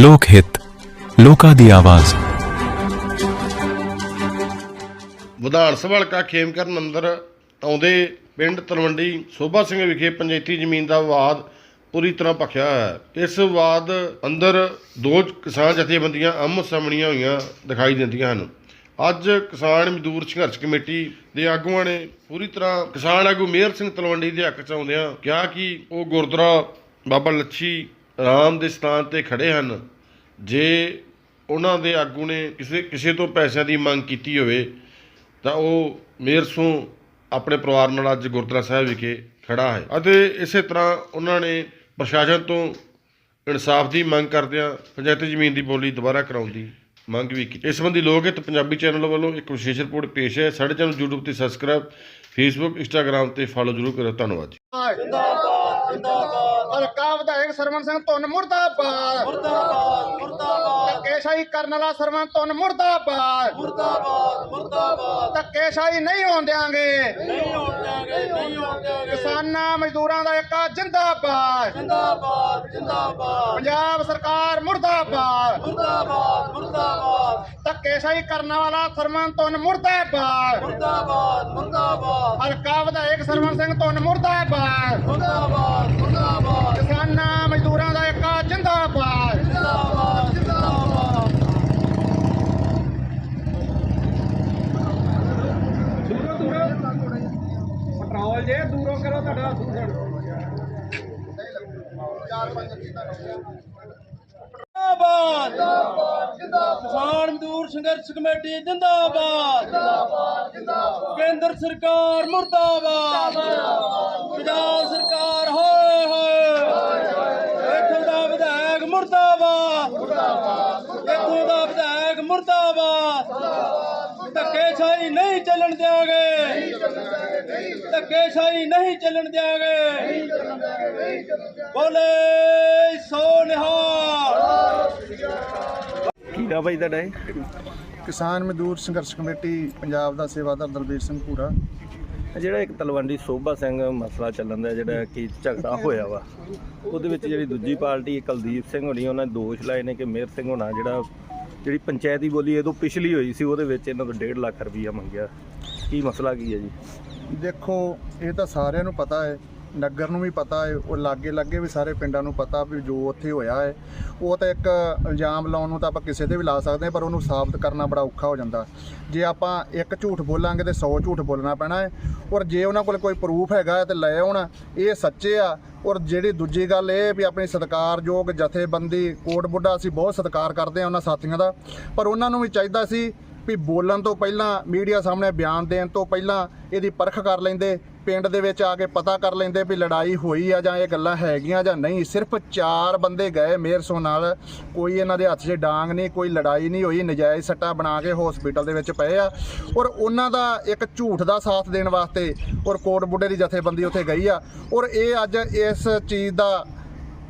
ਲੋਕ ਹਿੱਤ, ਲੋਕਾਂ ਦੀ ਆਵਾਜ਼। ਵਿਧਾਨ ਸਭਾ ਹਲਕਾ ਖੇਮਕਰਨ ਅੰਦਰ ਆਉਂਦੇ ਪਿੰਡ ਤਲਵੰਡੀ ਸੋਭਾ ਸਿੰਘ ਵਿਖੇ ਪੰਚਾਇਤੀ ਜ਼ਮੀਨ ਦਾ ਵਿਵਾਦ ਪੂਰੀ ਤਰ੍ਹਾਂ ਭਖਿਆ ਹੋਇਆ ਹੈ। ਇਸ ਵਿਵਾਦ ਅੰਦਰ ਦੋ ਕਿਸਾਨ ਜਥੇਬੰਦੀਆਂ ਆਮੋ ਸਾਹਮਣੀਆਂ ਹੋਈਆਂ ਦਿਖਾਈ ਦਿੰਦੀਆਂ ਹਨ। ਅੱਜ ਕਿਸਾਨ ਮਜ਼ਦੂਰ ਸੰਘਰਸ਼ ਕਮੇਟੀ ਦੇ ਆਗੂਆਂ ਨੇ ਪੂਰੀ ਤਰ੍ਹਾਂ ਕਿਸਾਨ ਆਗੂ ਮੇਹਰ ਸਿੰਘ ਤਲਵੰਡੀ ਦੇ ਹੱਕ ਚ ਆਉਂਦਿਆਂ ਕਿਹਾ ਕਿ ਉਹ ਗੁਰਦੁਆਰਾ ਬਾਬਾ ਲੱਛੀ ਰਾਮ ਦੇ ਸਥਾਨ ਤੇ ਖੜੇ ਹਨ। ਜੇ ਉਹਨਾਂ ਦੇ ਆਗੂ ਨੇ ਕਿਸੇ ਕਿਸੇ ਤੋਂ ਪੈਸਿਆਂ ਦੀ ਮੰਗ ਕੀਤੀ ਹੋਵੇ, ਤਾਂ ਉਹ ਮੇਰਸੋਂ ਆਪਣੇ ਪਰਿਵਾਰ ਨਾਲ ਅੱਜ ਗੁਰਦੁਆਰਾ ਸਾਹਿਬ ਵਿਖੇ ਖੜਾ ਹੈ। ਅਤੇ ਇਸੇ ਤਰ੍ਹਾਂ ਉਹਨਾਂ ਨੇ ਪ੍ਰਸ਼ਾਸਨ ਤੋਂ ਇਨਸਾਫ ਦੀ ਮੰਗ ਕਰਦਿਆਂ ਪੰਚਾਇਤੀ ਜ਼ਮੀਨ ਦੀ ਬੋਲੀ ਦੁਬਾਰਾ ਕਰਾਉਣ ਦੀ ਮੰਗ ਵੀ ਕੀਤੀ। ਇਸ ਸੰਬੰਧੀ ਲੋਕ ਹਿੱਤ ਪੰਜਾਬੀ ਚੈਨਲ ਵੱਲੋਂ ਇੱਕ ਵਿਸ਼ੇਸ਼ ਰਿਪੋਰਟ ਪੇਸ਼ ਹੈ। ਸਾਡੇ ਚੈਨਲ YouTube ਤੇ ਸਬਸਕ੍ਰਾਈਬ Facebook, Instagram ਤੇ ਫਾਲੋ ਜ਼ਰੂਰ ਕਰੋ ਧੰਨਵਾਦ ਜੀ। ਜਿੰਦਾਬਾਦ ਹਲਕਾ ਵਿਧਾਇਕ ਸਰਵਨ ਸਿੰਘ ਧੁੰਨ ਮੁਰਦਾਬਾਦ। ਮੁਰਦਾਬਾਦ ਮੁਰਦਾਬਾਦ। ਧੱਕੇਸ਼ਾਹੀ ਕਰਨ ਵਾਲਾ ਸਰਵਨ ਧੁੰਨ ਮੁਰਦਾਬਾਦ। ਮੁਰਦਾਬਾਦ ਮੁਰਦਾਬਾਦ। ਧੱਕੇਸ਼ਾਹੀ ਨਹੀਂ ਹੋਣ ਦਿਆਂਗੇ। ਨਹੀਂ ਹੋਣ ਦਿਆਂਗੇ ਨਹੀਂ ਹੋਣ ਦਿਆਂਗੇ। ਕਿਸਾਨਾਂ ਮਜ਼ਦੂਰਾਂ ਦਾ ਏਕਾ ਜਿੰਦਾਬਾਦ। ਜਿੰਦਾਬਾਦ ਜਿੰਦਾਬਾਦ। ਪੰਜਾਬ ਸਰਕਾਰ ਮੁਰਦਾਬਾਦ। ਮੁਰਦਾਬਾਦ ਮੁਰਦਾਬਾਦ। ਧੱਕੇਸ਼ਾਹੀ ਕਰਨ ਵਾਲਾ ਸਰਵਨ ਧੁੰਨ ਮੁਰਦਾਬਾਦ। ਮੁਰਦਾਬਾਦ ਮੁਰਦਾਬਾਦ। ਹਲਕਾ ਵਿਧਾਇਕ ਸਰਵਨ ਸਿੰਘ ਧੁੰਨ ਮੁਰਦਾਬਾਦ ਮੁਰਦਾਬਾਦ। ਮੁਰਦਾਬਾਦ ਕਿਸਾਨਾਂ ਮਜ਼ਦੂਰਾਂ ਦਾ ਏਕਾ ਜਿੰਦਾਬਾਦ ਜਿੰਦਾਬਾਦ ਜਿੰਦਾਬਾਦ ਪੈਟਰੋਲ ਜੇ ਦੂਰੋਂ ਕਰੋ ਤੁਹਾਡਾ ਦੂਸਰ ਜਿੰਦਾਬਾਦ। ਕਿਸਾਨ ਮਜ਼ਦੂਰ ਸੰਘਰਸ਼ ਕਮੇਟੀ ਜਿੰਦਾਬਾਦ। ਕੇਂਦਰ ਸਰਕਾਰ ਮੁਰਦਾਬਾਦ। ਪੰਜਾਬ ਸਰਕਾਰ ਹੋਏ ਹੋਏ। ਇੱਥੋਂ ਦਾ ਵਿਧਾਇਕ ਮੁਰਦਾਬਾਦ। ਇੱਥੋਂ ਦਾ ਵਿਧਾਇਕ ਮੁਰਦਾਬਾਦ। ਧੱਕੇਸ਼ਾਹੀ ਨਹੀਂ ਚੱਲਣ ਦਿਆਂਗੇ। ਧੱਕੇਸ਼ਾਹੀ ਨਹੀਂ ਚੱਲਣ ਦਿਆਂਗੇ। ਬੋਲੇ ਕੀ ਦਾ ਭਾਈ ਤੁਹਾਡਾ ਇਹ? ਕਿਸਾਨ ਮਜ਼ਦੂਰ ਸੰਘਰਸ਼ ਕਮੇਟੀ ਪੰਜਾਬ ਦਾ ਸੇਵਾਦਾਰ ਦਲਬੀਰ ਸਿੰਘ ਇਹ ਜਿਹੜਾ ਇੱਕ ਤਲਵੰਡੀ ਸੋਭਾ ਸਿੰਘ ਮਸਲਾ ਚੱਲਣ ਦਾ ਜਿਹੜਾ ਕਿ ਝਗੜਾ ਹੋਇਆ ਵਾ ਉਹਦੇ ਵਿੱਚ ਜਿਹੜੀ ਦੂਜੀ ਪਾਰਟੀ ਕੁਲਦੀਪ ਸਿੰਘ ਹੋਣੀ ਉਹਨਾਂ ਨੇ ਦੋਸ਼ ਲਾਏ ਨੇ ਕਿ ਮੇਹਰ ਸਿੰਘ ਹੋਣਾ ਜਿਹੜਾ ਜਿਹੜੀ ਪੰਚਾਇਤੀ ਬੋਲੀ ਇਹ ਤੋਂ ਪਿਛਲੀ ਹੋਈ ਸੀ ਉਹਦੇ ਵਿੱਚ ਇਹਨਾਂ ਤੋਂ 1.5 ਲੱਖ ਰੁਪਈਆ ਮੰਗਿਆ। ਕੀ ਮਸਲਾ ਕੀ ਹੈ ਜੀ? ਦੇਖੋ ਇਹ ਤਾਂ ਸਾਰਿਆਂ ਨੂੰ ਪਤਾ ਹੈ ਨਗਰ ਨੂੰ ਵੀ ਪਤਾ ਹੈ, ਉਹ ਲਾਗੇ ਲਾਗੇ ਵੀ ਸਾਰੇ ਪਿੰਡਾਂ ਨੂੰ ਪਤਾ ਵੀ ਜੋ ਉੱਥੇ ਹੋਇਆ ਹੈ। ਉਹ ਤਾਂ ਇੱਕ ਇਲਜ਼ਾਮ ਲਾਉਣ ਨੂੰ ਤਾਂ ਆਪਾਂ ਕਿਸੇ ਤੇ ਵੀ ਲਾ ਸਕਦੇ ਹਾਂ, ਪਰ ਉਹਨੂੰ ਸਾਬਤ ਕਰਨਾ ਬੜਾ ਔਖਾ ਹੋ ਜਾਂਦਾ। ਜੇ ਆਪਾਂ ਇੱਕ ਝੂਠ ਬੋਲਾਂਗੇ ਤੇ 100 ਝੂਠ ਬੋਲਣਾ ਪੈਣਾ ਹੈ, ਔਰ ਜੇ ਉਹਨਾਂ ਕੋਲ ਕੋਈ ਪ੍ਰੂਫ ਹੈਗਾ ਹੈ ਤੇ ਲੈ ਆਉਣ, ਇਹ ਸੱਚੇ ਆ। ਔਰ ਜਿਹੜੀ ਦੂਜੀ ਗੱਲ ਇਹ ਵੀ ਆਪਣੀ ਸਤਿਕਾਰਯੋਗ ਜਥੇਬੰਦੀ ਕੋਟ ਬੁੱਢਾ ਅਸੀਂ ਬਹੁਤ ਸਤਿਕਾਰ ਕਰਦੇ ਆ ਉਹਨਾਂ ਸਾਥੀਆਂ ਦਾ, ਪਰ ਉਹਨਾਂ ਨੂੰ ਵੀ ਚਾਹੀਦਾ ਸੀ ਵੀ ਬੋਲਣ ਤੋਂ ਪਹਿਲਾਂ ਮੀਡੀਆ ਸਾਹਮਣੇ ਬਿਆਨ ਦੇਣ ਤੋਂ ਪਹਿਲਾਂ ਇਹਦੀ ਪਰਖ ਕਰ ਲੈਂਦੇ, ਪਿੰਡ ਦੇ ਵਿੱਚ ਆ ਕੇ ਪਤਾ ਕਰ ਲੈਂਦੇ ਵੀ ਲੜਾਈ ਹੋਈ ਆ ਜਾਂ ਇਹ ਗੱਲਾਂ ਹੈਗੀਆਂ ਜਾਂ ਨਹੀਂ। ਸਿਰਫ ਚਾਰ ਬੰਦੇ ਗਏ ਮੇਰਸੋ ਨਾਲ। ਕੋਈ ਇਹਨਾਂ ਦੇ ਹੱਥ 'ਚ ਡਾਂਗ ਨਹੀਂ, ਕੋਈ ਲੜਾਈ ਨਹੀਂ ਹੋਈ, ਨਜਾਇਜ਼ ਸੱਟਾ ਬਣਾ ਕੇ ਹਸਪੀਟਲ ਦੇ ਵਿੱਚ ਪਏ ਆ। ਔਰ ਉਹਨਾਂ ਦਾ ਇੱਕ ਝੂਠ ਦਾ ਸਾਥ ਦੇਣ ਵਾਸਤੇ ਔਰ ਕੋਟ ਬੁੱਢੇ ਦੀ ਜਥੇਬੰਦੀ ਉੱਥੇ ਗਈ ਆ। ਔਰ ਇਹ ਅੱਜ ਇਸ ਚੀਜ਼ ਦਾ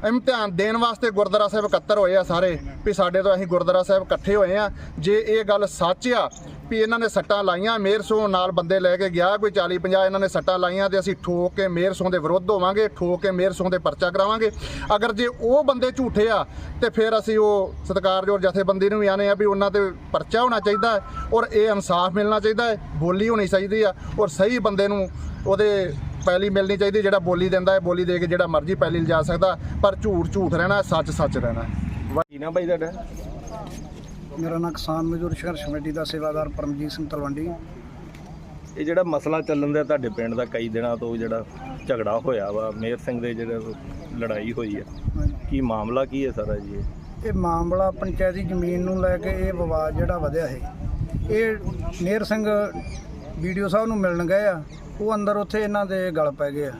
ਇਮਤਿਹਾਨ ਦੇਣ ਵਾਸਤੇ ਗੁਰਦੁਆਰਾ ਸਾਹਿਬ ਇਕੱਤਰ ਹੋਏ ਆ ਸਾਰੇ, ਵੀ ਸਾਡੇ ਤੋਂ ਅਸੀਂ ਗੁਰਦੁਆਰਾ ਸਾਹਿਬ ਇਕੱਠੇ ਹੋਏ ਆ। ਜੇ ਇਹ ਗੱਲ ਸੱਚ ਆ ਵੀ ਇਹਨਾਂ ਨੇ ਸੱਟਾਂ ਲਾਈਆਂ ਮੇਰਸੋਂ ਨਾਲ ਬੰਦੇ ਲੈ ਕੇ ਗਿਆ, ਕੋਈ 40 50 ਇਹਨਾਂ ਨੇ ਸੱਟਾਂ ਲਾਈਆਂ ਤੇ ਅਸੀਂ ਠੋਕ ਕੇ ਮੇਰਸੋਂ ਦੇ ਵਿਰੁੱਧ ਹੋਵਾਂਗੇ, ਠੋਕ ਕੇ ਮੇਰਸੋਂ ਦੇ ਪਰਚਾ ਕਰਾਵਾਂਗੇ। ਅਗਰ ਜੇ ਉਹ ਬੰਦੇ ਝੂਠੇ ਆ, ਤੇ ਫਿਰ ਅਸੀਂ ਉਹ ਸਤਿਕਾਰਯੋਗ ਜਥੇਬੰਦੀ ਨੂੰ ਵੀ ਆਨੇ ਆ ਵੀ ਉਹਨਾਂ ਤੇ ਪਰਚਾ ਹੋਣਾ ਚਾਹੀਦਾ ਔਰ ਇਹ ਇਨਸਾਫ ਮਿਲਣਾ ਚਾਹੀਦਾ ਹੈ, ਬੋਲੀ ਹੋਣੀ ਚਾਹੀਦੀ ਆ ਔਰ ਸਹੀ ਬੰਦੇ ਨੂੰ ਉਹਦੇ ਪੈਲੀ ਮਿਲਣੀ ਚਾਹੀਦੀ ਜਿਹੜਾ ਬੋਲੀ ਦਿੰਦਾ ਹੈ ਬੋਲੀ ਦੇ ਕੇ ਜਿਹੜਾ ਮਰਜ਼ੀ ਪੈਲੀ ਲਿਜਾ ਸਕਦਾ ਪਰ ਝੂਠ ਝੂਠ ਰਹਿਣਾ ਸੱਚ ਸੱਚ ਰਹਿਣਾ। ਕੀ ਨਾ ਭਾਈ ਤੁਹਾਡਾ? ਮੇਰਾ ਨਾਂ ਕਿਸਾਨ ਮਜ਼ਦੂਰ ਸੰਘਰਸ਼ ਕਮੇਟੀ ਦਾ ਸੇਵਾਦਾਰ ਪਰਮਜੀਤ ਸਿੰਘ ਤਲਵੰਡੀ। ਇਹ ਜਿਹੜਾ ਮਸਲਾ ਚੱਲਣ ਦਾ ਤੁਹਾਡੇ ਪਿੰਡ ਦਾ ਕਈ ਦਿਨਾਂ ਤੋਂ ਜਿਹੜਾ ਝਗੜਾ ਹੋਇਆ ਵਾ ਮੇਹਰ ਸਿੰਘ ਦੇ ਜਿਹੜੇ ਲੜਾਈ ਹੋਈ ਆ ਕੀ ਮਾਮਲਾ ਕੀ ਹੈ ਸਾਰਾ ਜੀ ਇਹ? ਇਹ ਮਾਮਲਾ ਪੰਚਾਇਤੀ ਜ਼ਮੀਨ ਨੂੰ ਲੈ ਕੇ ਇਹ ਵਿਵਾਦ ਜਿਹੜਾ ਵਧਿਆ ਹੈ। ਇਹ ਮੇਰ ਸਿੰਘ ਵੀਡੀਓ ਸਾਹਿਬ ਨੂੰ ਮਿਲਣ ਗਏ ਆ ਉਹ ਅੰਦਰ ਉੱਥੇ ਇਹਨਾਂ ਦੇ ਗਲ ਪੈ ਗਏ ਆ।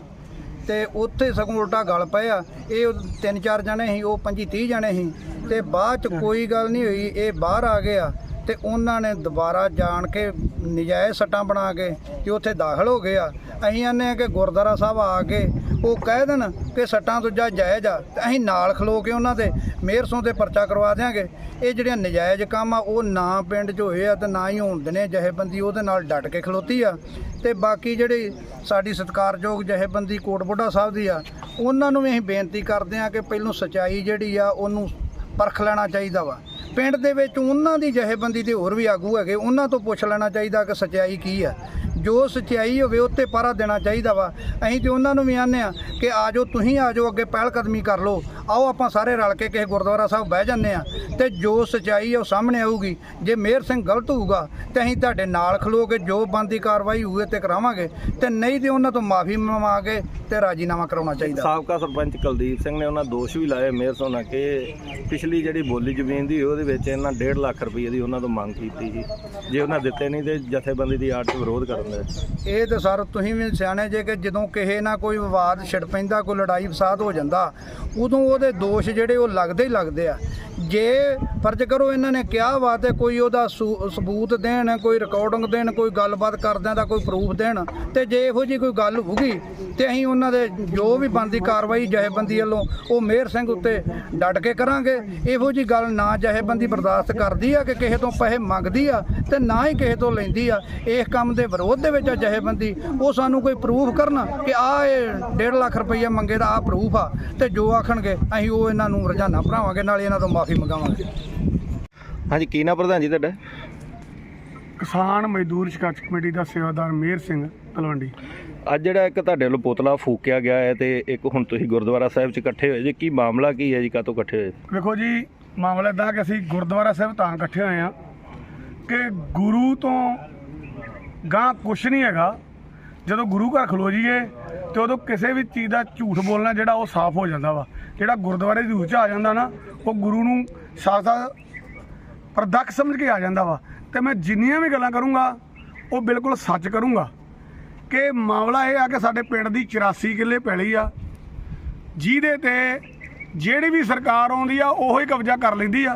ਤੇ ਉੱਥੇ ਸਗੋਂ ਉਲਟਾ ਗਲ ਪਏ ਆ। ਇਹ ਤਿੰਨ ਚਾਰ ਜਣੇ ਸੀ, ਉਹ 25 30 ਜਣੇ ਸੀ। ਤੇ ਬਾਅਦ ਚ ਕੋਈ ਗੱਲ ਨਹੀਂ ਹੋਈ, ਇਹ ਬਾਹਰ ਆ ਗਏ ਆ ਤੇ ਉਹਨਾਂ ਨੇ ਦੁਬਾਰਾ ਜਾਣ ਕੇ ਨਜਾਇਜ਼ ਸੱਟਾਂ ਬਣਾ ਕੇ ਕਿ ਉੱਥੇ ਦਾਖਲ ਹੋ ਗਏ ਆ। ਅਸੀਂ ਆਨੇ ਆ ਕਿ ਗੁਰਦੁਆਰਾ ਸਾਹਿਬ ਆ ਕੇ ਉਹ ਕਹਿ ਦੇਣ ਕਿ ਸੱਟਾਂ ਦੂਜਾ ਜਾਇਜ਼ ਆ, ਤੇ ਅਸੀਂ ਨਾਲ ਖਲੋ ਕੇ ਉਹਨਾਂ ਦੇ ਮੇਰਸੋਂ ਤੇ ਪਰਚਾ ਕਰਵਾ ਦਿਆਂਗੇ। ਇਹ ਜਿਹੜੀਆਂ ਨਜਾਇਜ਼ ਕੰਮ ਆ, ਉਹ ਨਾ ਪਿੰਡ 'ਚ ਹੋਏ ਆ ਤੇ ਨਾ ਹੀ ਹੋਣ ਦੇਣੇ ਜਹੇਬੰਦੀ ਉਹਦੇ ਨਾਲ ਡਟ ਕੇ ਖਲੋਤੀ ਆ। ਤੇ ਬਾਕੀ ਜਿਹੜੀ ਸਾਡੀ ਸਤਿਕਾਰਯੋਗ ਜਹੇਬੰਦੀ ਕੋਟ ਬੁੱਢਾ ਸਾਹਿਬ ਦੀ ਆ, ਉਹਨਾਂ ਨੂੰ ਵੀ ਅਸੀਂ ਬੇਨਤੀ ਕਰਦੇ ਆ ਕਿ ਪਹਿਲੋਂ ਸਚਾਈ ਜਿਹੜੀ ਆ, ਉਹਨੂੰ ਪਰਖ ਲੈਣਾ ਚਾਹੀਦਾ ਵਾ। ਪਿੰਡ ਦੇ ਵਿੱਚ ਉਹਨਾਂ ਦੀ ਜਥੇਬੰਦੀ ਦੇ ਹੋਰ ਵੀ ਆਗੂ ਹੈਗੇ, ਉਹਨਾਂ ਤੋਂ ਪੁੱਛ ਲੈਣਾ ਚਾਹੀਦਾ ਕਿ ਸਚਾਈ ਕੀ ਆ। ਜੋ ਸਚਾਈ ਹੋਵੇ ਉੱਤੇ ਪਾਰਾ ਦੇਣਾ ਚਾਹੀਦਾ ਵਾ। ਅਸੀਂ ਤੇ ਉਹਨਾਂ ਨੂੰ ਵੀ ਆਨੇ ਆ ਕਿ ਆਜੋ ਤੁਸੀਂ ਆਜੋ ਅੱਗੇ ਪਹਿਲ ਕਦਮੀ ਕਰ ਲਓ। ਆਓ, ਆਪਾਂ ਸਾਰੇ ਰਲ ਕੇ ਕਿਸੇ ਗੁਰਦੁਆਰਾ ਸਾਹਿਬ ਬਹਿ ਜੰਨੇ ਆ ਤੇ ਜੋ ਸਚਾਈ ਉਹ ਸਾਹਮਣੇ ਆਊਗੀ। ਜੇ ਮੇਹਰ ਸਿੰਘ ਗਲਤ ਹੋਊਗਾ ਤੇ ਅਸੀਂ ਤੁਹਾਡੇ ਨਾਲ ਖਲੋਗੇ, ਜੋ ਬੰਦੀ ਕਾਰਵਾਈ ਹੋਵੇ ਤੇ ਕਰਾਵਾਂਗੇ ਤੇ ਨਹੀਂ ਤੇ ਉਹਨਾਂ ਤੋਂ ਮਾਫੀ ਮੰਗਾ ਕੇ ਤੇ ਰਾਜੀਨਾਮਾ ਕਰਾਉਣਾ ਚਾਹੀਦਾ। ਸਾਬਕਾ ਸਰਪੰਚ ਕੁਲਦੀਪ ਸਿੰਘ ਨੇ ਉਹਨਾਂ ਦੋਸ਼ ਵੀ ਲਾਏ ਮੇਅਰ ਸੋਨਾ ਕਿ ਪਿਛਲੀ ਜਿਹੜੀ ਬੋਲੀ ਜ਼ਮੀਨ ਦੀ ਉਹਦੇ ਵਿੱਚ ਇਹਨਾਂ 1.5 ਲੱਖ ਰੁਪਏ ਦੀ ਉਹਨਾਂ ਤੋਂ ਮੰਗ ਕੀਤੀ ਸੀ। ਜੇ ਉਹਨਾਂ ਦਿੱਤੇ ਨਹੀਂ ਤੇ ਜਥੇਬੰਦੀ ਦੀ ਆੜ 'ਚ ਵਿਰੋਧ ਕਰਨ ਇਹ ਤਾਂ ਸਰ ਤੁਸੀਂ ਵੀ ਸਿਆਣੇ ਜੇ ਕਿ ਜਦੋਂ ਕਿਸੇ ਨਾਲ ਕੋਈ ਵਿਵਾਦ ਛਿੜ ਪੈਂਦਾ, ਕੋਈ ਲੜਾਈ ਫਸਾਦ ਹੋ ਜਾਂਦਾ, ਉਦੋਂ ਉਹਦੇ ਦੋਸ਼ ਜਿਹੜੇ ਉਹ ਲੱਗਦੇ ਹੀ ਲੱਗਦੇ ਆ। ਜੇ ਫਰਜ਼ ਕਰੋ ਇਹਨਾਂ ਨੇ ਕਿਹਾ ਵਾ ਤੇ ਕੋਈ ਉਹਦਾ ਸੂ- ਸਬੂਤ ਦੇਣ, ਕੋਈ ਰਿਕਾਰਡਿੰਗ ਦੇਣ, ਕੋਈ ਗੱਲਬਾਤ ਕਰਦਿਆਂ ਦਾ ਕੋਈ ਪ੍ਰੂਫ ਦੇਣ, ਤੇ ਜੇ ਇਹੋ ਜੀ ਕੋਈ ਗੱਲ ਹੋਊਗੀ ਤੇ ਅਸੀਂ ਉਹਨਾਂ ਦੇ ਜੋ ਵੀ ਬਣਦੀ ਕਾਰਵਾਈ ਜਹੇਬੰਦੀ ਵੱਲੋਂ ਉਹ ਮੇਹਰ ਸਿੰਘ ਉੱਤੇ ਡਟ ਕੇ ਕਰਾਂਗੇ। ਇਹੋ ਜੀ ਗੱਲ ਨਾ ਜਹੇਬੰਦੀ ਬਰਦਾਸ਼ਤ ਕਰਦੀ ਆ ਕਿ ਕਿਸੇ ਤੋਂ ਪੈਸੇ ਮੰਗਦੀ ਆ ਤੇ ਨਾ ਹੀ ਕਿਸੇ ਤੋਂ ਲੈਂਦੀ ਆ। ਇਸ ਕੰਮ ਦੇ ਵਿਰੋਧ ਦੇ ਵਿੱਚ ਆ ਜਥੇਬੰਦੀ ਉਹ ਸਾਨੂੰ ਕੋਈ ਪ੍ਰੂਫ ਕਰਨ ਕਿ ਆ ਇਹ 1.5 ਲੱਖ ਰੁਪਈਆ ਮੰਗੇ ਦਾ ਆ ਪ੍ਰੂਫ ਆ ਤੇ ਜੋ ਆਖਣਗੇ ਅਸੀਂ ਉਹ ਇਹਨਾਂ ਨੂੰ ਰੁਝਾਨਾ ਭਰਾਵਾਂਗੇ ਨਾਲ ਇਹਨਾਂ ਤੋਂ ਮਾਫੀ ਮੰਗਾਵਾਂਗੇ। ਹਾਂਜੀ ਕੀ ਨਾ ਪ੍ਰਧਾਨ ਜੀ ਤੁਹਾਡਾ? ਕਿਸਾਨ ਮਜ਼ਦੂਰ ਸੰਘਰਸ਼ ਕਮੇਟੀ ਦਾ ਸੇਵਾਦਾਰ ਮੇਹਰ ਸਿੰਘ ਤਲਵੰਡੀ। ਅੱਜ ਜਿਹੜਾ ਇੱਕ ਤੁਹਾਡੇ ਵੱਲੋਂ ਪੁਤਲਾ ਫੂਕਿਆ ਗਿਆ ਹੈ ਤੇ ਇੱਕ ਹੁਣ ਤੁਸੀਂ ਗੁਰਦੁਆਰਾ ਸਾਹਿਬ 'ਚ ਇਕੱਠੇ ਹੋਏ ਜੀ ਕੀ ਮਾਮਲਾ ਕੀ ਹੈ ਜੀ ਕਾਹਤੋਂ ਇਕੱਠੇ ਹੋਏ? ਵੇਖੋ ਜੀ ਮਾਮਲਾ ਇਦਾਂ ਕਿ ਅਸੀਂ ਗੁਰਦੁਆਰਾ ਸਾਹਿਬ ਤਾਂ ਇਕੱਠੇ ਹੋਏ ਆ ਕਿ ਗੁਰੂ ਤੋਂ ਗਾਂ ਕੁਛ ਨਹੀਂ ਹੈਗਾ। ਜਦੋਂ ਗੁਰੂ ਘਰ ਖਲੋ ਜੀਏ ਤੇ ਉਦੋਂ ਕਿਸੇ ਵੀ ਚੀਜ਼ ਦਾ ਝੂਠ ਬੋਲਣਾ ਜਿਹੜਾ ਉਹ ਸਾਫ਼ ਹੋ ਜਾਂਦਾ ਵਾ। ਜਿਹੜਾ ਗੁਰਦੁਆਰੇ ਦੀ ਉੱਚ ਆ ਜਾਂਦਾ ਨਾ, ਉਹ ਗੁਰੂ ਨੂੰ ਸਾਥ ਪ੍ਰਦੱਖ ਸਮਝ ਕੇ ਆ ਜਾਂਦਾ ਵਾ। ਤੇ ਮੈਂ ਜਿੰਨੀਆਂ ਵੀ ਗੱਲਾਂ ਕਰੂੰਗਾ, ਉਹ ਬਿਲਕੁਲ ਸੱਚ ਕਰੂੰਗਾ ਕਿ ਮਾਮਲਾ ਇਹ ਆ ਕਿ ਸਾਡੇ ਪਿੰਡ ਦੀ 84 ਕਿੱਲੇ ਪੈਲੀ ਆ। ਜਿਹਦੇ ਤੇ ਜਿਹੜੀ ਵੀ ਸਰਕਾਰ ਆਉਂਦੀ ਆ, ਉਹੋ ਹੀ ਕਬਜ਼ਾ ਕਰ ਲੈਂਦੀ ਆ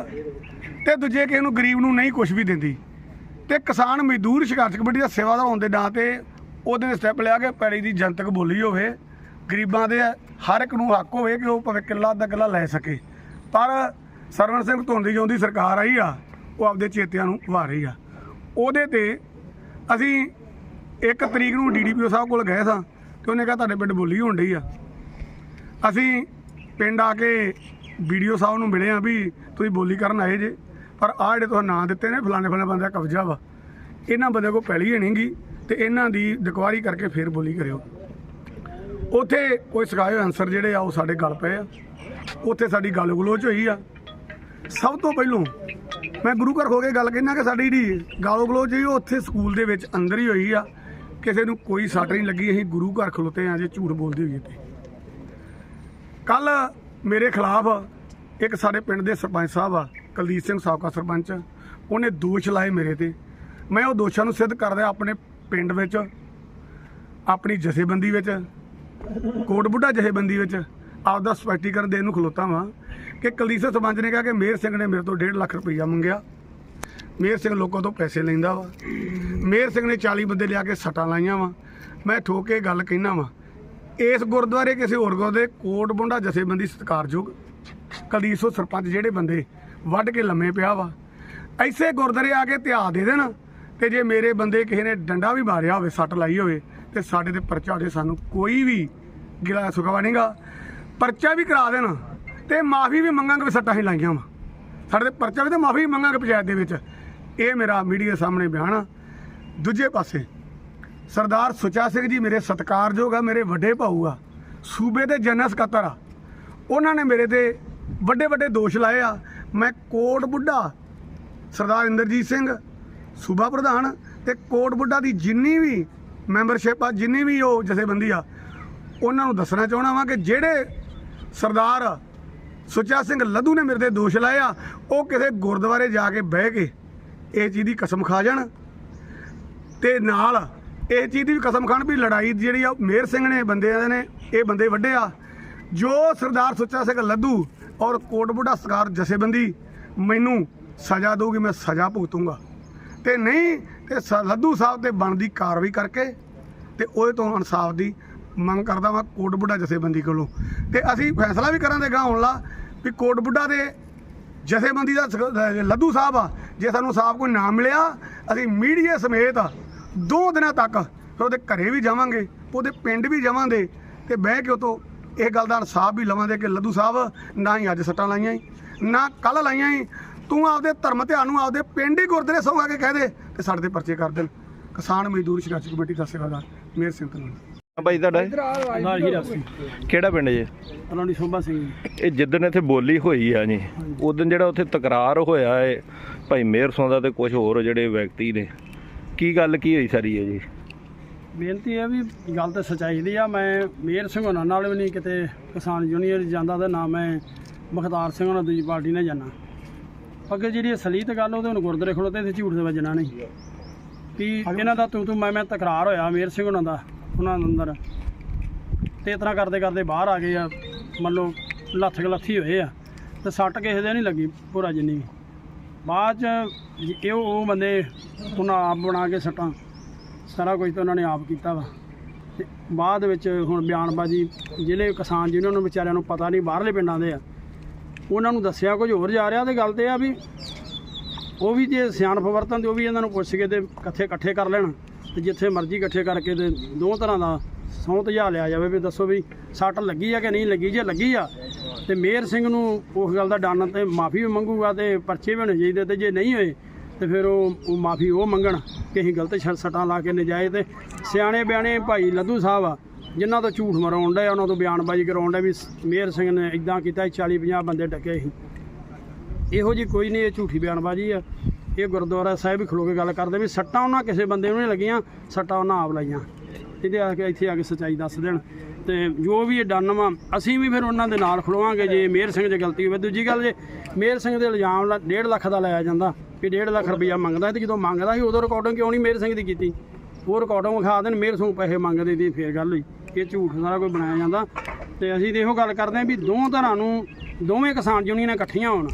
ਤੇ ਦੂਜੇ ਕਿਸੇ ਨੂੰ ਗਰੀਬ ਨੂੰ ਨਹੀਂ ਕੁਝ ਵੀ ਦਿੰਦੀ। ਤੇ ਕਿਸਾਨ ਮਜ਼ਦੂਰ ਸੰਘਰਸ਼ ਕਮੇਟੀ ਦਾ ਸੇਵਾਦਾਰ ਹੋਣ ਦੇ ਨਾਂ ਤੇ ਉਹਦੇ ਨੇ ਸਟੈਪ ਲਿਆ ਕਿ ਪੈਲੀ ਦੀ ਜਨਤਕ ਬੋਲੀ ਹੋਵੇ, ਗਰੀਬਾਂ ਦੇ ਹਰ ਇੱਕ ਨੂੰ ਹੱਕ ਹੋਵੇ ਕਿ ਉਹ ਭਾਵੇਂ ਕਿੱਲਾ ਅੱਧਾ ਕਿੱਲਾ ਲੈ ਸਕੇ। ਪਰ ਸਰਵਣ ਸਿੰਘ ਧੁੰਦੀ ਜਿਉਂਦੀ ਸਰਕਾਰ ਆਈ ਆ, ਉਹ ਆਪਦੇ ਚੇਤਿਆਂ ਨੂੰ ਵਾ ਰਹੀ ਆ। ਉਹਦੇ ਤੇ ਅਸੀਂ ਇੱਕ ਤਰੀਕ ਨੂੰ ਡੀਡੀਪੀਓ ਸਾਹਿਬ ਕੋਲ ਗਏ ਸਾਂ ਤੇ ਉਹਨੇ ਕਿਹਾ ਤੁਹਾਡੇ ਪਿੰਡ ਬੋਲੀ ਹੋਣ ਡਈ ਆ। ਅਸੀਂ ਪਿੰਡ ਆ ਕੇ ਵੀਡੀਓ ਸਾਹਿਬ ਨੂੰ ਮਿਲੇ ਆ ਵੀ ਤੁਸੀਂ ਬੋਲੀ ਕਰਨ ਆਏ ਜੇ। ਪਰ ਆ ਜਿਹੜੇ ਤੁਸੀਂ ਨਾਂ ਦਿੱਤੇ ਨੇ, ਫਲਾਣੇ ਫਲਾਣੇ ਬੰਦੇ ਦਾ ਕਬਜ਼ਾ ਵਾ। ਇਹਨਾਂ ਬੰਦੇ ਕੋਲ ਪੈਲੀ ਹੈ ਨਹੀਂਗੀ ਤੇ ਇਹਨਾਂ ਦੀ ਡਿਕਵਾਰੀ ਕਰਕੇ ਫੇਰ ਬੋਲੀ ਕਰਿਓ। ਉੱਥੇ ਕੋਈ ਸਿਖਾਏ ਆਨਸਰ ਜਿਹੜੇ ਆ, ਉਹ ਸਾਡੇ ਗੱਲ ਪਏ ਆ। ਉੱਥੇ ਸਾਡੀ ਗੱਲ ਗਲੋਚ ਹੋਈ ਆ। ਸਭ ਤੋਂ ਪਹਿਲੋਂ ਮੈਂ ਗੁਰੂ ਘਰ ਖੋ ਕੇ ਗੱਲ ਕਹਿਣਾ ਕਿ ਸਾਡੀ ਜਿਹੜੀ ਗਾਲੋ ਗਲੋਚ ਹੋਈ ਉੱਥੇ ਸਕੂਲ ਦੇ ਵਿੱਚ ਅੰਦਰ ਹੀ ਹੋਈ ਆ। ਕਿਸੇ ਨੂੰ ਕੋਈ ਸੱਟ ਨਹੀਂ ਲੱਗੀ, ਅਸੀਂ ਗੁਰੂ ਘਰ ਖਲੋਤੇ ਆ ਜੇ ਝੂਠ ਬੋਲਦੀ ਹੋਈ ਤੇ। ਕੱਲ ਮੇਰੇ ਖਿਲਾਫ ਇੱਕ ਸਾਡੇ ਪਿੰਡ ਦੇ ਸਰਪੰਚ ਸਾਹਿਬ ਆ ਕੁਲਦੀਪ ਸਿੰਘ ਸਾਬਕਾ ਸਰਪੰਚ, ਉਹਨੇ ਦੋਸ਼ ਲਾਏ ਮੇਰੇ ਤੇ। ਮੈਂ ਉਹ ਦੋਸ਼ਾਂ ਨੂੰ ਸਿੱਧ ਕਰਦਾ ਆਪਣੇ ਪਿੰਡ ਵਿੱਚ, ਆਪਣੀ ਜਥੇਬੰਦੀ ਵਿੱਚ, ਕੋਟ ਬੁੱਢਾ ਜਥੇਬੰਦੀ ਵਿੱਚ, ਆਪਦਾ ਸਪਸ਼ਟੀਕਰਨ ਦੇਣ ਨੂੰ ਖਲੋਤਾ ਵਾਂ ਕਿ ਕੁਲਦੀਪ ਸਿੰਘ ਸਰਪੰਚ ਨੇ ਕਿਹਾ ਕਿ ਮੇਰ ਸਿੰਘ ਨੇ ਮੇਰੇ ਤੋਂ 1.5 ਲੱਖ ਰੁਪਈਆ ਮੰਗਿਆ। ਮੇਰ ਸਿੰਘ ਲੋਕਾਂ ਤੋਂ ਪੈਸੇ ਲੈਂਦਾ ਵਾ। ਮੇਰ ਸਿੰਘ ਨੇ 40 ਬੰਦੇ ਲਿਆ ਕੇ ਸੱਟਾਂ ਲਾਈਆਂ ਵਾ। ਮੈਂ ਠੋਕ ਕੇ ਗੱਲ ਕਹਿਣਾ ਵਾ, ਇਸ ਗੁਰਦੁਆਰੇ ਕਿਸੇ ਹੋਰ ਗੁਰਦੇ ਕੋਟ ਬੁੰਡਾ ਜਥੇਬੰਦੀ ਸਤਿਕਾਰਯੋਗ ਕੁਲਦੀਪ ਸਰਪੰਚ ਜਿਹੜੇ ਬੰਦੇ ਵੱਢ ਕੇ ਲੰਮੇ ਪਿਆ ਵਾ। ਐਸੇ ਗੁਰਦੁਆਰੇ ਆ ਕੇ ਧਿਆ ਦੇ ਦੇਣ ਤੇ ਜੇ ਮੇਰੇ ਬੰਦੇ ਕਿਸੇ ਨੇ ਡੰਡਾ ਵੀ ਮਾਰਿਆ ਹੋਵੇ, ਸੱਟ ਲਾਈ ਹੋਵੇ, ਤੇ ਸਾਡੇ ਤੇ ਪਰਚਾ ਹੋ ਜਾਏ ਸਾਨੂੰ ਕੋਈ ਵੀ ਗਿਲਾ ਸੁਖਵਾ ਨਹੀਂਗਾ ਪਰਚਾ ਵੀ ਕਰਾ ਦੇਣ ਤੇ ਮਾਫੀ ਵੀ ਮੰਗਾਂਗੇ ਵੀ ਸੱਟਾਂ ਹੀ ਲਾਈਆਂ ਵਾ। ਸਾਡੇ ਤੇ ਪਰਚਾ ਵੀ ਤੇ ਮਾਫੀ ਵੀ ਮੰਗਾਂਗੇ ਪੰਚਾਇਤ ਦੇ ਵਿੱਚ। ਇਹ ਮੇਰਾ ਮੀਡੀਆ ਸਾਹਮਣੇ ਬਿਆਨ ਆ। ਦੂਜੇ ਪਾਸੇ, ਸਰਦਾਰ ਸੁਚਾ ਸਿੰਘ ਜੀ ਮੇਰੇ ਸਤਿਕਾਰਯੋਗ ਆ, ਮੇਰੇ ਵੱਡੇ ਭਾਊ ਆ। ਸੂਬੇ ਦੇ ਜਨਰਲ ਸਕੱਤਰ ਆ। ਉਹਨਾਂ ਨੇ ਮੇਰੇ ਤੇ ਵੱਡੇ ਵੱਡੇ ਦੋਸ਼ ਲਾਏ ਆ। ਮੈਂ ਕੋਟ ਬੁੱਢਾ, ਸਰਦਾਰ ਇੰਦਰਜੀਤ ਸਿੰਘ, ਸੂਬਾ ਪ੍ਰਧਾਨ ਤੇ ਕੋਟ ਬੁੱਢਾ ਦੀ ਜਿੰਨੀ ਵੀ ਮੈਂਬਰਸ਼ਿਪ ਆ, ਜਿੰਨੀ ਵੀ ਉਹ ਜਥੇਬੰਦੀ ਆ, ਉਹਨਾਂ ਨੂੰ ਦੱਸਣਾ ਚਾਹਣਾ ਵਾਂ ਕਿ ਜਿਹੜੇ ਸਰਦਾਰ ਸੁੱਚਾ ਸਿੰਘ ਲੱਧੂ ਨੇ ਮੇਰੇ ਤੇ ਦੋਸ਼ ਲਾਇਆ, ਉਹ ਕਿਸੇ ਗੁਰਦੁਆਰੇ ਜਾ ਕੇ ਬਹਿ ਕੇ ਇਹ ਚੀਜ਼ ਦੀ ਕਸਮ ਖਾ ਜਾਣ ਤੇ ਨਾਲ ਇਹ ਚੀਜ਼ ਦੀ ਵੀ ਕਸਮ ਖਾਣ ਵੀ ਲੜਾਈ ਜਿਹੜੀ ਆ ਮੇਰ ਸਿੰਘ ਨੇ ਬੰਦਿਆਂ ਨੇ, ਇਹ ਬੰਦੇ ਵੱਡੇ ਆ, ਜੋ ਸਰਦਾਰ ਸੁੱਚਾ ਸਿੰਘ ਲੱਧੂ ਔਰ ਕੋਟ ਬੁੱਢਾ ਸਰਕਾਰ ਜਥੇਬੰਦੀ ਮੈਨੂੰ ਸਜ਼ਾ ਦਊਗੀ, ਮੈਂ ਸਜ਼ਾ ਭੁਗਤੂੰਗਾ। ਤੇ ਨਹੀਂ, ਤੇ ਸ- ਲੱਧੂ ਸਾਹਿਬ ਤੇ ਬਣਦੀ ਕਾਰਵਾਈ ਕਰਕੇ ਤੇ ਉਹਦੇ ਤੋਂ ਇਨਸਾਫ ਦੀ ਮੰਗ ਕਰਦਾ ਵਾਂ ਕੋਟ ਬੁੱਢਾ ਜਥੇਬੰਦੀ ਕੋਲੋਂ। ਤੇ ਅਸੀਂ ਫੈਸਲਾ ਵੀ ਕਰਾਂਗੇ ਗਾਂ ਹੁਣ ਲਾ ਵੀ ਕੋਟ ਬੁੱਢਾ ਦੇ ਜਥੇਬੰਦੀ ਦਾ ਲੱਧੂ ਸਾਹਿਬ ਆ, ਜੇ ਸਾਨੂੰ ਸਾਹਿਬ ਕੋਈ ਨਾ ਮਿਲਿਆ, ਅਸੀਂ ਮੀਡੀਆ ਸਮੇਤ ਦੋ ਦਿਨਾਂ ਤੱਕ ਫਿਰ ਉਹਦੇ ਘਰੇ ਵੀ ਜਾਵਾਂਗੇ, ਉਹਦੇ ਪਿੰਡ ਵੀ ਜਾਵਾਂਗੇ ਤੇ ਬਹਿ ਕੇ ਉਹ ਤੋਂ ਇਹ ਗੱਲ ਦਾ ਇਨਸਾਫ ਵੀ ਲਵਾਂਗੇ ਕਿ ਲੱਧੂ ਸਾਹਿਬ ਨਾ ਹੀ ਅੱਜ ਸੱਟਾਂ ਲਾਈਆਂ ਈ ਨਾ ਕੱਲ ਲਾਈਆਂ ਸੀ ਤੂੰ ਆਪਦੇ ਧਰਮ ਧਿਆਨ ਨੂੰ ਆਪਦੇ ਪਿੰਡ ਹੀ ਗੁਰਦੁਆਰੇ ਸੌ ਆ ਕੇ ਕਹਿ ਦੇ ਤੇ ਸਾਡੇ ਤੇ ਪਰਚੇ ਕਰ ਦੇਣ। ਕਿਸਾਨ ਮਜ਼ਦੂਰ ਸੰਘਰਸ਼ ਕਮੇਟੀ ਦਾ ਸੇਵਾਦਾਰ ਮੇਰ ਸਿੰਘ ਤਨਵੰਡੀ ਭਾਈ ਤੁਹਾਡਾ ਨਾਲ ਹੀ ਰਸੀ ਕਿਹੜਾ ਪਿੰਡ ਜੀ? ਤਨਵੰਡੀ ਸੋਭਾ ਸਿੰਘ ਇਹ ਜਿੱਦਣ ਇੱਥੇ ਬੋਲੀ ਹੋਈ ਆ ਜੀ ਉਦੋਂ ਜਿਹੜਾ ਉੱਥੇ ਤਕਰਾਰ ਹੋਇਆ ਹੈ ਭਾਈ ਮੇਹਰ ਸੌਂਦਾ ਤੇ ਕੁਝ ਹੋਰ ਜਿਹੜੇ ਵਿਅਕਤੀ ਨੇ। ਕੀ ਗੱਲ ਕੀ ਹੋਈ ਸਾਰੀ ਹੈ ਜੀ? ਬੇਨਤੀ ਹੈ ਵੀ ਗੱਲ ਤਾਂ ਸੱਚਾਈ ਦੀ ਆ, ਮੈਂ ਮੇਰ ਸਿੰਘ ਹੋਣਾ ਨਾਲ ਵੀ ਨਹੀਂ ਕਿਤੇ ਕਿਸਾਨ ਯੂਨੀਅਨ ਜਾਂਦਾ ਤੇ ਨਾ ਮੈਂ ਮੁਖਤਾਰ ਸਿੰਘ ਹੋਣਾ ਦੂਜੀ ਪਾਰਟੀ ਨਾਲ ਜਾਣਾ ਅੱਗੇ ਜਿਹੜੀ ਅਸਲੀਤ ਗੱਲ ਉਹਦੇ ਹੁਣ ਗੁਰਦੁਆਰੇ ਖੜੋਤੇ ਤੇ ਝੂਠ ਦੇ ਵੱਜਣਾ ਨਹੀਂ। ਵੀ ਇਹਨਾਂ ਦਾ ਤੂੰ ਤੂੰ, ਮੈਂ ਮੈਂ ਤਕਰਾਰ ਹੋਇਆ ਮੇਰ ਸਿੰਘ ਹੋਣਾ ਦਾ, ਉਹਨਾਂ ਅੰਦਰ। ਤੇ ਇਸ ਤਰ੍ਹਾਂ ਕਰਦੇ ਕਰਦੇ ਬਾਹਰ ਆ ਗਏ ਆ, ਮੰਨ ਲਓ ਲੱਥ ਗਲੱਥੀ ਹੋਏ ਆ, ਤੇ ਸੱਟ ਕਿਸੇ ਦੇ ਨਹੀਂ ਲੱਗੀ ਪੂਰਾ ਜਿੰਨੀ ਵੀ। ਬਾਅਦ ਚ ਇਹ ਉਹ ਬੰਦੇ, ਉਹਨਾਂ ਆਪ ਬਣਾ ਕੇ ਸੱਟਾਂ। ਸਾਰਾ ਕੁਝ ਤਾਂ ਉਹਨਾਂ ਨੇ ਆਪ ਕੀਤਾ ਵਾ। ਤੇ ਬਾਅਦ ਵਿੱਚ ਹੁਣ ਬਿਆਨਬਾਜ਼ੀ ਜ਼ਿਲ੍ਹੇ ਕਿਸਾਨ ਜਿਹਨਾਂ ਨੂੰ ਵਿਚਾਰਿਆਂ ਨੂੰ ਪਤਾ ਨਹੀਂ, ਬਾਹਰਲੇ ਪਿੰਡਾਂ ਦੇ ਆ। ਉਹਨਾਂ ਨੂੰ ਦੱਸਿਆ ਕੁਝ ਹੋਰ ਜਾ ਰਿਹਾ ਤੇ ਗੱਲ ਤੇ ਆ ਵੀ ਉਹ ਵੀ ਜੇ ਸਿਆਣਪ ਵਰਤਨ ਤੇ ਉਹ ਵੀ ਇਹਨਾਂ ਨੂੰ ਪੁੱਛ ਕੇ ਤੇ ਇਕੱਠੇ ਇਕੱਠੇ ਕਰ ਲੈਣ। ਤੇ ਜਿੱਥੇ ਮਰਜ਼ੀ ਇਕੱਠੇ ਕਰਕੇ ਤੇ ਦੋ ਤਰ੍ਹਾਂ ਦਾ ਸਹੁੰ ਧਜਾ ਲਿਆ ਜਾਵੇ ਵੀ ਦੱਸੋ ਵੀ ਸੱਟ ਲੱਗੀ ਆ ਕਿ ਨਹੀਂ ਲੱਗੀ। ਜੇ ਲੱਗੀ ਆ ਤੇ ਮੇਰ ਸਿੰਘ ਨੂੰ ਉਸ ਗੱਲ ਦਾ ਡਰਨ ਤੇ ਮਾਫੀ ਵੀ ਮੰਗੂਗਾ ਤੇ ਪਰਚੇ ਵੀ ਹੋਣੇ ਚਾਹੀਦੇ ਤੇ ਜੇ ਨਹੀਂ ਹੋਏ ਤੇ ਫਿਰ ਉਹ ਮਾਫੀ ਉਹ ਮੰਗਣ ਕਿ ਅਸੀਂ ਗਲਤ ਸ਼- ਸੱਟਾਂ ਲਾ ਕੇ ਨਜਾਇਜ਼ ਤੇ ਸਿਆਣੇ ਬਿਆਣੇ ਭਾਈ ਲੱਧੂ ਸਾਹਿਬ ਆ, ਜਿਨ੍ਹਾਂ ਤੋਂ ਝੂਠ ਮਰਾਉਣ ਡਏ ਉਹਨਾਂ ਤੋਂ ਬਿਆਨਬਾਜ਼ੀ ਕਰਾਉਣ ਡਏ ਵੀ ਮੇਅਰ ਸਿੰਘ ਨੇ ਇਦਾਂ ਕੀਤਾ 40 50 ਬੰਦੇ ਡਕੇ ਸੀ। ਇਹੋ ਜੀ ਕੋਈ ਨਹੀਂ, ਇਹ ਝੂਠੀ ਬਿਆਨਬਾਜ਼ੀ ਆ। ਇਹ ਗੁਰਦੁਆਰਾ ਸਾਹਿਬ ਹੀ ਖਲੋ ਕੇ ਗੱਲ ਕਰਦੇ ਵੀ ਸੱਟਾਂ ਉਹਨਾਂ ਕਿਸੇ ਬੰਦੇ ਨੂੰ ਨਹੀਂ ਲੱਗੀਆਂ, ਸੱਟਾਂ ਉਹਨਾਂ ਆਪ ਲਾਈਆਂ। ਇਹਦੇ ਆ ਕੇ ਇੱਥੇ ਆ ਕੇ ਸੱਚਾਈ ਦੱਸ ਦੇਣ। ਤੇ ਜੋ ਵੀ ਇਹ ਡੰਨ ਵਾ ਅਸੀਂ ਵੀ ਫਿਰ ਉਹਨਾਂ ਦੇ ਨਾਲ ਖਲੋਵਾਂਗੇ ਜੇ ਮੇਅਰ ਸਿੰਘ 'ਚ ਗਲਤੀ ਹੋਵੇ। ਦੂਜੀ ਗੱਲ ਜੇ ਮੇਅਰ ਸਿੰਘ ਦੇ ਇਲਜ਼ਾਮ ਲਾ 1.5 ਲੱਖ ਦਾ ਲਾਇਆ ਜਾਂਦਾ। ਵੀ 1.5 ਲੱਖ ਰੁਪਈਆ ਮੰਗਦਾ ਤੇ ਜਦੋਂ ਮੰਗਦਾ ਸੀ ਉਦੋਂ ਰਿਕਾਰਡਿੰਗ ਕਿਉਂ ਨਹੀਂ ਮੇਰ ਸਿੰਘ ਦੀ ਕੀਤੀ? ਉਹ ਰਿਕਾਰਡਿੰਗ ਵਿਖਾ ਦੇਣ, ਮੇਰ ਸਿੰਘ ਪੈਸੇ ਮੰਗਦੇ ਦੀ ਫੇਰ ਗੱਲ ਹੋਈ। ਇਹ ਝੂਠ ਸਾਰਾ ਕੋਈ ਬਣਾਇਆ ਜਾਂਦਾ। ਤੇ ਅਸੀਂ ਤੇ ਇਹੋ ਗੱਲ ਕਰਦੇ ਹਾਂ ਵੀ ਦੋਹਾਂ ਧਰਾਂ ਨੂੰ, ਦੋਵੇਂ ਕਿਸਾਨ ਯੂਨੀਅਨਾਂ ਇਕੱਠੀਆਂ ਹੋਣ।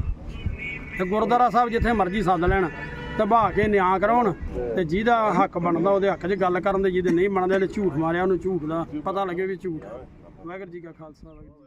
ਤੇ ਗੁਰਦੁਆਰਾ ਸਾਹਿਬ ਜਿੱਥੇ ਮਰਜ਼ੀ ਸੱਦ ਲੈਣ ਤੇ ਕੇ ਨਿਆਂ ਕਰਾਉਣ, ਤੇ ਜਿਹਦਾ ਹੱਕ ਬਣਦਾ ਉਹਦੇ ਹੱਕ 'ਚ ਗੱਲ ਕਰਨ ਦੇ, ਜਿਹਦੇ ਨਹੀਂ ਬਣਦੇ ਝੂਠ ਮਾਰਿਆ ਉਹਨੂੰ ਝੂਠ ਦਾ ਪਤਾ ਲੱਗੇ ਵੀ ਝੂਠ ਵਾਹਿਗੁਰੂ ਜੀ ਕਾ ਖਾਲਸਾ, ਵਾਹਿਗੁਰੂ